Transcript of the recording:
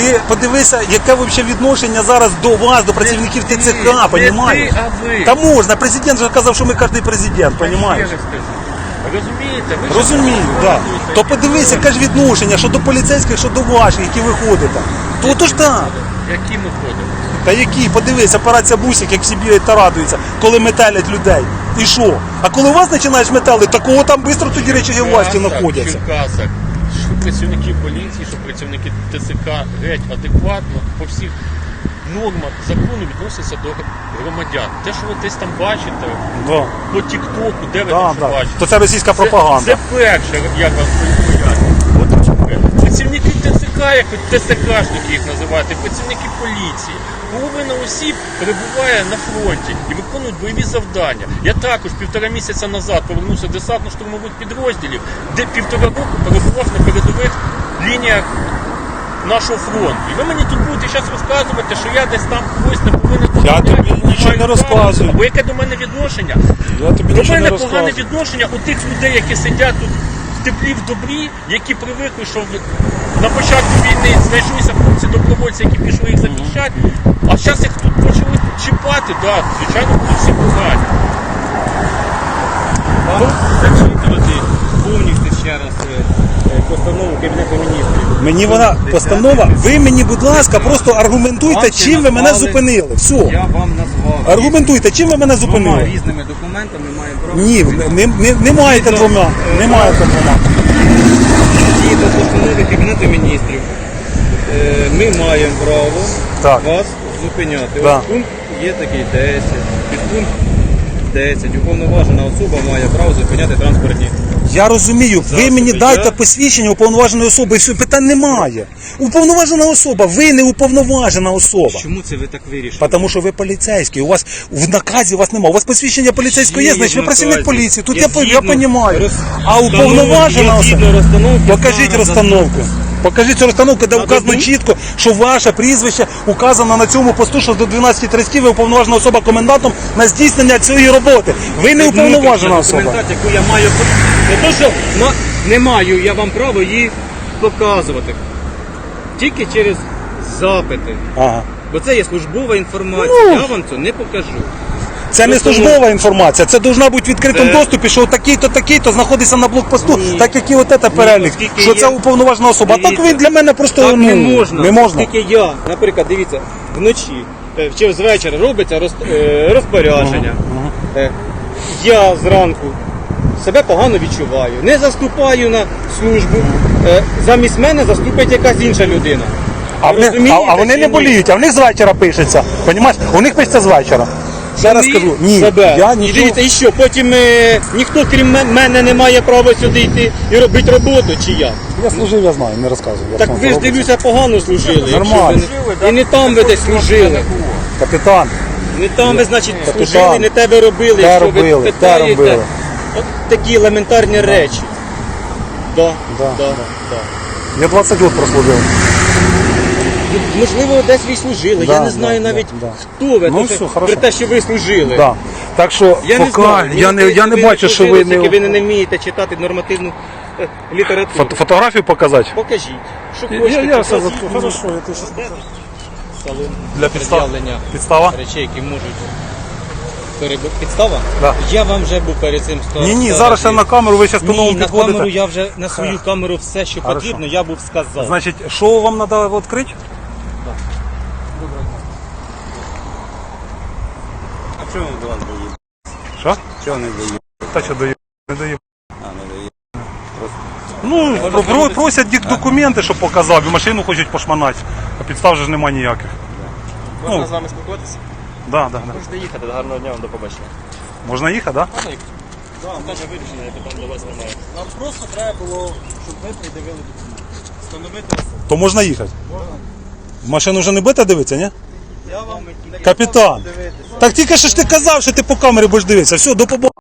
Ти подивися, яке взагалі відношення зараз до вас, до працівників ТЦК, Не ти, а ви. Та можна, президент же казав, що ми кожен президент, понімаєш? Розумієте? Ви Розумію, так. Да. То подивися, яке ж відношення, що до поліцейських, що до ваших, які виходите. То то ж так. Які ми ходимо? Та які, подивись, операція бусик, як всі бігають та радуються, коли метелять людей. І що? А коли вас починаєш метелити, такого там швидко тоді речі власті знаходяться. В Черкасах, що працівники поліції, що працівники ТЦК геть адекватно по всіх нормах закону відносяться до громадян. Те, що ви десь там бачите, Да. по Тіктоку, де ви Да, там що бачите. То це російська пропаганда. це перше, як вас пояснюю. От. Працівники ТЦК, як от ТСКшники їх називають, працівники поліції. Половина осіб перебуває на фронті і виконують бойові завдання. Я також півтора місяця назад повернувся до десантно-штурмових підрозділів, де півтора року перебував на передових лініях нашого фронту. І ви мені тут будете зараз розказувати, що я десь там когось не повинен Я тобі нічого не розказую. право. Бо яке до мене відношення? Я тобі До нічого не мене погане розказую. відношення у тих людей, які сидять тут теплі в добрі, які привикли, що на початку війни знайшлися хлопці добровольці, які пішли їх захищати. А зараз їх тут почали чіпати, да, звичайно, будуть всі погані. зачитувати повністю ще раз е, е, постанову Кабінету міністрів. Мені вона постанова. Ви мені, будь ласка, просто аргументуйте, Вам чим ви мене назвали- зупинили. Все. Я вам назвав. Аргументуйте, чим ви мене зупинили. різними документами маємо право. Ні, не, не, не маєте двома. Немає маєте двома. Згідно постанови Кабінету міністрів, е, ми маємо право Так. вас зупиняти. Да. Ось пункт є такий 10. Підпункт 10. Уповноважена особа має право зупиняти транспортні. Я розумію, ви мені дайте посвідчення уповноваженої особи, і все, питань немає. Уповноважена особа, ви не уповноважена особа. Чому це ви так вирішили? Тому що ви поліцейський, у вас в наказі у вас немає. У вас посвідчення поліцейського є, Є значить ви працівник поліції. Тут Є я, я, я згідно розумію. я, А уповноважена особа. Покажіть розстановку. Покажіть цю розстановку, де Надо вказано чітко, що ваше прізвище указано на цьому посту, що до 12.30 ви уповноважена особа комендантом на здійснення цієї роботи. Ви не уповноважена особа. документація, яку я маю не то, що на, не маю я вам право її показувати. Тільки через запити. Ага. Бо це є службова інформація. Ну. я вам це не покажу. Це не службова інформація, це повинна бути в відкритому Це- доступі, що такий-то, такий-то знаходиться на блокпосту, Ні. так як і от це перелік, оскільки що є- це уповноважена особа. А так Дивіться, він для мене просто Так ну, не можна. Не можна. Тільки я, наприклад, дивіться, вночі е, чи з вечора робиться роз, е, розпорядження. Е, Я зранку себе погано відчуваю, не заступаю на службу. Е, Замість мене заступить якась інша людина. А, вони, а, Розумієте вони чи не ні? боліють, а в них з вечора пишеться. Понімаєш? У них пишеться з вечора. Ще раз скажу, ні, себе. я І нічого. дивіться, і що, потім е, ніхто крім ме- мене не має права сюди йти і робити роботу, чи як? Я служив, я знаю, не розказую. Я Так ви ж дивлюся погано служили. якщо Нормально. ви не- І не там ви десь служили. Капітан, Не там ви, значить, Та служили, не те ви робили, Те якщо робили, ви те питаєте. робили. От такі елементарні речі. Да, Да, да, да. да. я 20 років прослужив. Можливо, десь ви й служили. Да, я не да, знаю да, навіть да. хто ви, Ну, то, все, при те, що ви служили. Да. Так що, Я не поки знаю. Я не, я не ви бачу, що ви тільки ви не... не вмієте читати нормативну е, літературу. Фото- Фотографію показати? Покажіть. Що Я, хочете, я все покажіть за- Хорошо, я щас... Салон Для підстав. пред'явлення Підстава? речей, які можуть. Підстава? Да. Я вам вже був перед цим сказав. Ні, ні, зараз я на камеру, ви зараз Ні, по-новому на камеру я вже на свою камеру все, що Хорошо. потрібно, я був сказав. Значить, що вам треба відкрити? Чого до вас? Що? Чого не доїв? Та що дає? Не дає. А, не доїв. Ну, про- про- просять дік- документи, щоб показав, і машину хочуть пошманати. А підстав же ж немає ніяких. Можна з вами спілкуватися? Да, да, да. Можете їхати, гарного дня вам до побачення. Можна їхати, так? Да? Теж вирішено, я питань до вас немає. Нам просто треба було, щоб ми придивили документи. Встановити особу. То можна їхати. Можна. Машину вже не будете дивитися, ні? Я вам Капітан. Так тільки що ж ти казав, що ти по камері будеш дивитися. Все, до побачення.